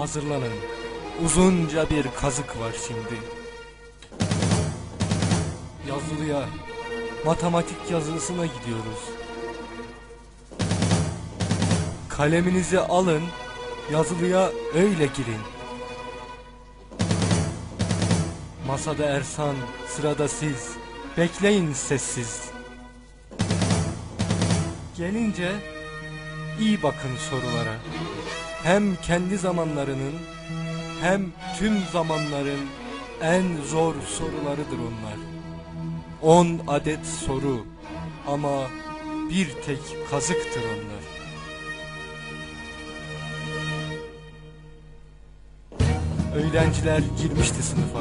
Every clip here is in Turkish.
Hazırlanın. Uzunca bir kazık var şimdi. Yazılıya, matematik yazılısına gidiyoruz. Kaleminizi alın, yazılıya öyle girin. Masada Ersan, sırada siz. Bekleyin sessiz. Gelince iyi bakın sorulara. Hem kendi zamanlarının hem tüm zamanların en zor sorularıdır onlar. On adet soru ama bir tek kazıktır onlar. Öğrenciler girmişti sınıfa.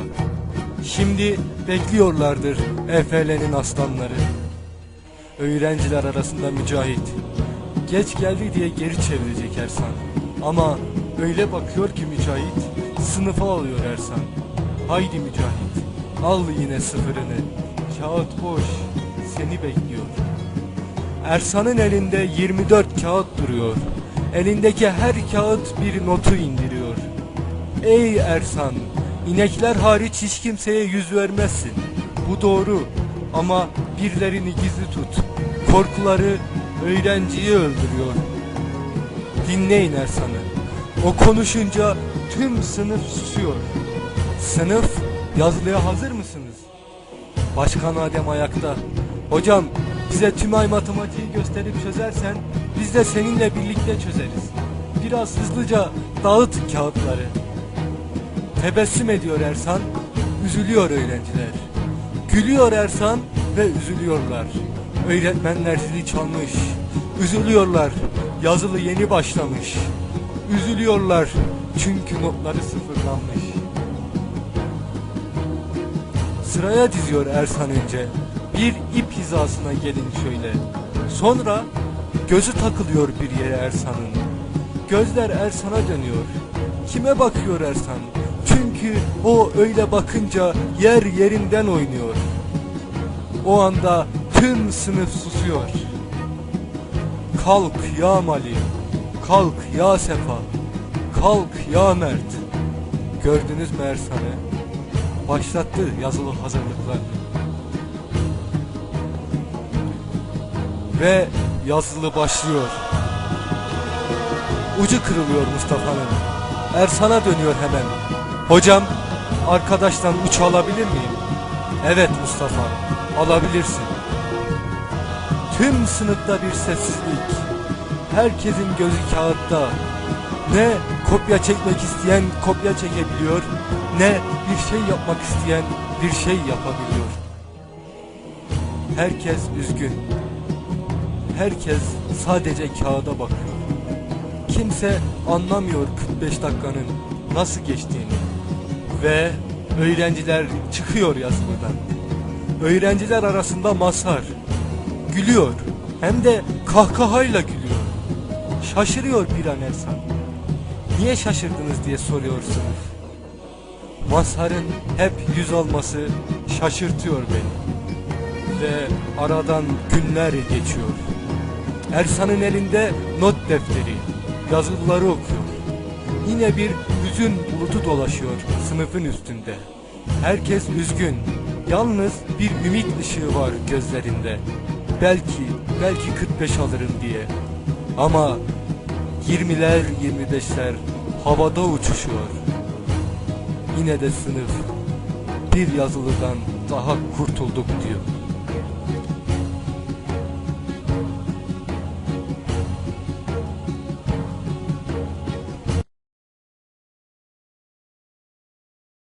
Şimdi bekliyorlardır Efe'lerin aslanları. Öğrenciler arasında Mücahit. Geç geldi diye geri çevirecek Ersan. Ama öyle bakıyor ki Mücahit, sınıfa alıyor Ersan. Haydi Mücahit, al yine sıfırını. Kağıt boş, seni bekliyor. Ersan'ın elinde 24 kağıt duruyor. Elindeki her kağıt bir notu indiriyor. Ey Ersan, inekler hariç hiç kimseye yüz vermezsin. Bu doğru ama birilerini gizli tut. Korkuları öğrenciyi öldürüyor. Dinleyin Ersan'ı. O konuşunca tüm sınıf susuyor. Sınıf yazılıya hazır mısınız? Başkan Adem ayakta. Hocam bize tüm ay matematiği gösterip çözersen biz de seninle birlikte çözeriz. Biraz hızlıca dağıt kağıtları. Tebessüm ediyor Ersan, üzülüyor öğrenciler. Gülüyor Ersan ve üzülüyorlar. Öğretmenler zili çalmış, üzülüyorlar. Yazılı yeni başlamış. Üzülüyorlar çünkü notları sıfırlanmış. Sıraya diziyor Ersan önce. Bir ip hizasına gelin şöyle. Sonra gözü takılıyor bir yere Ersan'ın. Gözler Ersan'a dönüyor. Kime bakıyor Ersan? Çünkü o öyle bakınca yer yerinden oynuyor. O anda tüm sınıf susuyor. Kalk ya Mali, kalk ya Sefa, kalk ya Mert. Gördünüz mü Ersan'ı? Başlattı yazılı hazırlıklarını. Ve yazılı başlıyor. Ucu kırılıyor Mustafa'nın. Ersan'a dönüyor hemen. Hocam, arkadaştan uç alabilir miyim? Evet Mustafa, alabilirsin. Tüm sınıfta bir sessizlik. Herkesin gözü kağıtta. Ne kopya çekmek isteyen kopya çekebiliyor, ne bir şey yapmak isteyen bir şey yapabiliyor. Herkes üzgün. Herkes sadece kağıda bakıyor. Kimse anlamıyor 45 dakikanın nasıl geçtiğini. Ve öğrenciler çıkıyor yazılıdan. Öğrenciler arasında Mazhar gülüyor. Hem de kahkahayla gülüyor. Şaşırıyor bir an Ersan. Niye şaşırdınız diye soruyor sınıf. Mazhar'ın hep yüz alması şaşırtıyor beni. Ve aradan günler geçiyor. Ersan'ın elinde not defteri, yazıları okuyor. Yine bir hüzün bulutu dolaşıyor sınıfın üstünde. Herkes üzgün. Yalnız bir ümit ışığı var gözlerinde. Belki, belki 45 alırım diye. Ama 20'ler 25'ler havada uçuşuyor. Yine de sınıf bir yazılıdan daha kurtulduk diyor.